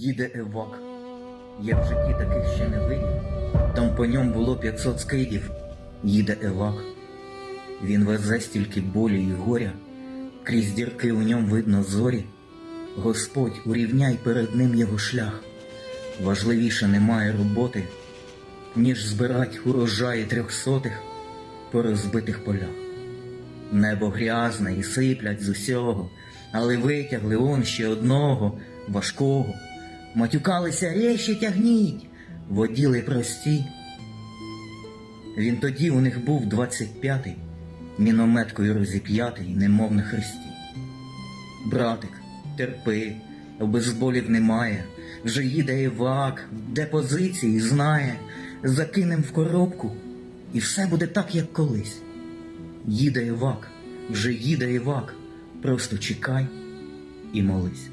Їде Евак. Я в житті таких ще не видів. Там по ньому було 500 скидів. Їде Евак. Він везе стільки болі і горя. Крізь дірки у ньому видно зорі. Господь, урівняй перед ним його шлях. Важливіше немає роботи, ніж збирать урожаї трьохсотих по розбитих полях. Небо грязне і сиплять з усього, але витягли он ще одного важкого. Матюкалися рєще тягніть, воділи прості. Він тоді у них був двадцять п'ятий, мінометкою розіп'ятий, немов на хресті. Братик, терпи, обезболів немає, вже їде Івак, де позиції знає, закинем в коробку, і все буде так, як колись. Їде Івак, вже їде Івак, просто чекай і молись.